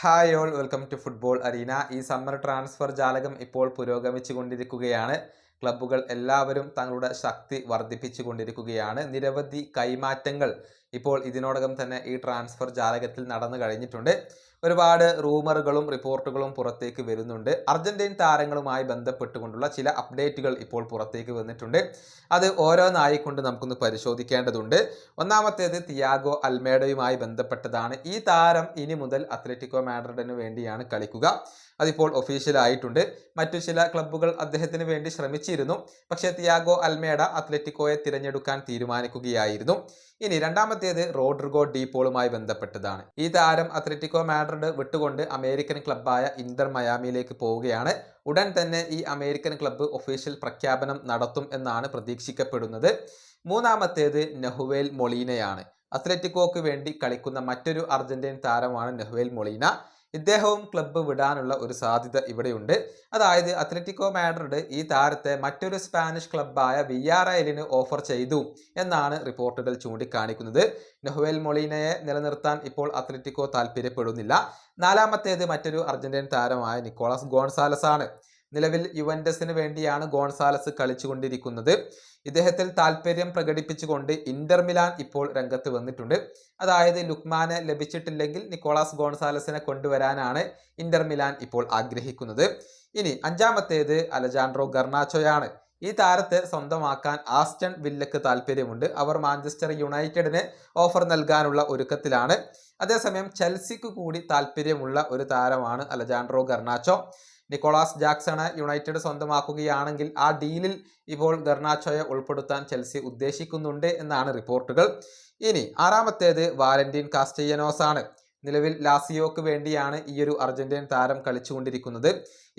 Hi all welcome to football arena. ഈ summer transfer ജാലകം ഇപ്പോൾ പുരോഗമിച്ചു കൊണ്ടിരിക്കുകയാണ് ക്ലബ്ബുകൾ എല്ലാവരും തങ്ങളുടെ ശക്തി വർദ്ധിപ്പിച്ചു കൊണ്ടിരിക്കുകയാണ് നിരവധി കൈമാറ്റങ്ങൾ ഇപ്പോൾ ഇതിനോടകം തന്നെ ഈ ട്രാൻസ്ഫർ ജാലകത്തിൽ നടന്നു കഴിഞ്ഞിട്ടുണ്ട്. ഒരുപാട് റൂമറുകളും റിപ്പോർട്ടുകളും പുറത്തേക്ക് വരുന്നുണ്ട്. അർജന്റീൻ താരങ്ങളുമായി ബന്ധപ്പെട്ടുകൊണ്ടുള്ള ചില അപ്ഡേറ്റുകൾ ഇപ്പോൾ പുറത്തേക്ക് വന്നിട്ടുണ്ട്. അത് ഓരോന്നായിക്കൊണ്ട് നമുക്കൊന്ന് പരിശോധിക്കേണ്ടതുണ്ട്. ഒന്നാമത്തേത് തിയാഗോ അൽമേഡയുമായി ബന്ധപ്പെട്ടതാണ്. ഈ താരം ഇനി മുതൽ അത്ലറ്റിക്കോ മാഡ്രിഡിന് വേണ്ടിയാണ് കളിക്കുക. അതിപ്പോൾ ഒഫീഷ്യൽ ആയിട്ടുണ്ട് മറ്റു ചില ക്ലബ്ബുകൾ അദ്ദേഹത്തിന് വേണ്ടി ശ്രമിച്ചിരുന്നു പക്ഷേ തിയാഗോ അൽമേഡ അത്ലറ്റിക്കോയെ തിരഞ്ഞെടുക്കാൻ തീരുമാനിക്കുകയായിരുന്നു. ഇനി രണ്ടാമത്തേത് റോഡ്രിഗോ ഡീപോളുമായി ബന്ധപ്പെട്ടതാണ്. ഈ താരം അത്ലറ്റിക്കോ മാഡ്രിഡ് വിട്ടുകൊണ്ട് അമേരിക്കൻ ക്ലബ്ബായ ഇന്റർ മയാമിയിലേക്ക് പോവുകയാണ്. ഉടൻ തന്നെ ഈ അമേരിക്കൻ ക്ലബ്ബ് ഒഫീഷ്യൽ പ്രഖ്യാപനം നടത്തും എന്നാണ് പ്രതീക്ഷിക്കപ്പെടുന്നത്. മൂന്നാമത്തേത് നെഹുവേൽ മൊളീനയാണ്. അത്ലറ്റിക്കോക്ക് വേണ്ടി കളിക്കുന്ന മറ്റൊരു അർജന്റീൻ താരമാണ് നെഹുവേൽ മൊളീന. ഇദ്ദേഹവും ക്ലബ്ബ് വിടാനുള്ള ഒരു സാധ്യത ഇവിടെയുണ്ട്. അതായത് അത്ലറ്റിക്കോ മാഡ്രിഡ് ഈ താരത്തെ മറ്റൊരു സ്പാനിഷ് ക്ലബ്ബായ വി ആർ ഓഫർ ചെയ്തു എന്നാണ് റിപ്പോർട്ടുകൾ ചൂണ്ടിക്കാണിക്കുന്നത്. നെഹുവേൽ മൊളീനയെ നിലനിർത്താൻ ഇപ്പോൾ അത്ലറ്റിക്കോ താല്പര്യപ്പെടുന്നില്ല. നാലാമത്തേത് മറ്റൊരു അർജന്റീൻ താരമായ നിക്കോളാസ് ഗോൺസാലസ് ആണ് നിലവിൽ യുവൻഡസിന് വേണ്ടിയാണ് ഗോൺസാലസ് കളിച്ചുകൊണ്ടിരിക്കുന്നത്. ഇദ്ദേഹത്തിൽ താല്പര്യം പ്രകടിപ്പിച്ചുകൊണ്ട് ഇന്റർ മിലാൻ ഇപ്പോൾ രംഗത്ത് വന്നിട്ടുണ്ട്. അതായത് ലുക്മാനെ ലഭിച്ചിട്ടില്ലെങ്കിൽ നിക്കോളാസ് ഗോൺസാലസിനെ കൊണ്ടുവരാനാണ് ഇന്റർ മിലാൻ ഇപ്പോൾ ആഗ്രഹിക്കുന്നത്. ഇനി അഞ്ചാമത്തേത് അലജാൻഡ്രോ ഗർണാച്ചോയാണ്. ഈ താരത്തെ സ്വന്തമാക്കാൻ ആസ്റ്റൺ വില്ലക്ക് താല്പര്യമുണ്ട് അവർ മാഞ്ചസ്റ്റർ യുണൈറ്റഡിന് ഓഫർ നൽകാനുള്ള ഒരുക്കത്തിലാണ്. അതേസമയം ചെൽസിക്ക് കൂടി താല്പര്യമുള്ള ഒരു താരമാണ് അലജാൻഡ്രോ ഗർണാച്ചോ. നിക്കോളാസ് ജാക്സണെ യുണൈറ്റഡ് സ്വന്തമാക്കുകയാണെങ്കിൽ ആ ഡീലിൽ ഇപ്പോൾ ഗർണാച്ചോയെ ഉൾപ്പെടുത്താൻ ചെൽസി ഉദ്ദേശിക്കുന്നുണ്ട് എന്നാണ് റിപ്പോർട്ടുകൾ. ഇനി ആറാമത്തേത് വാലന്റീൻ കാസ്റ്റയ്യനോസ് ആണ് നിലവിൽ ലാസിയോക്ക് വേണ്ടിയാണ് ഈ ഒരു അർജന്റീൻ താരം കളിച്ചുകൊണ്ടിരിക്കുന്നത്.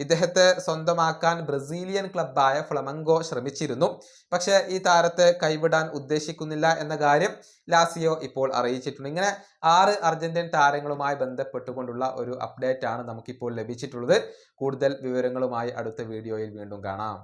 ഇദ്ദേഹത്തെ സ്വന്തമാക്കാൻ ബ്രസീലിയൻ ക്ലബായ ഫ്ലമംഗോ ശ്രമിച്ചിരുന്നു. പക്ഷേ ഈ താരത്തെ കൈവിടാൻ ഉദ്ദേശിക്കുന്നില്ല എന്ന കാര്യം ലാസിയോ ഇപ്പോൾ അറിയിച്ചിട്ടുണ്ട്. ഇങ്ങനെ ആറ് അർജന്റീൻ താരങ്ങളുമായി ബന്ധപ്പെട്ടുകൊണ്ടുള്ള ഒരു അപ്ഡേറ്റ് ആണ് നമുക്കിപ്പോൾ ലഭിച്ചിട്ടുള്ളത്. കൂടുതൽ വിവരങ്ങളുമായി അടുത്ത വീഡിയോയിൽ വീണ്ടും കാണാം.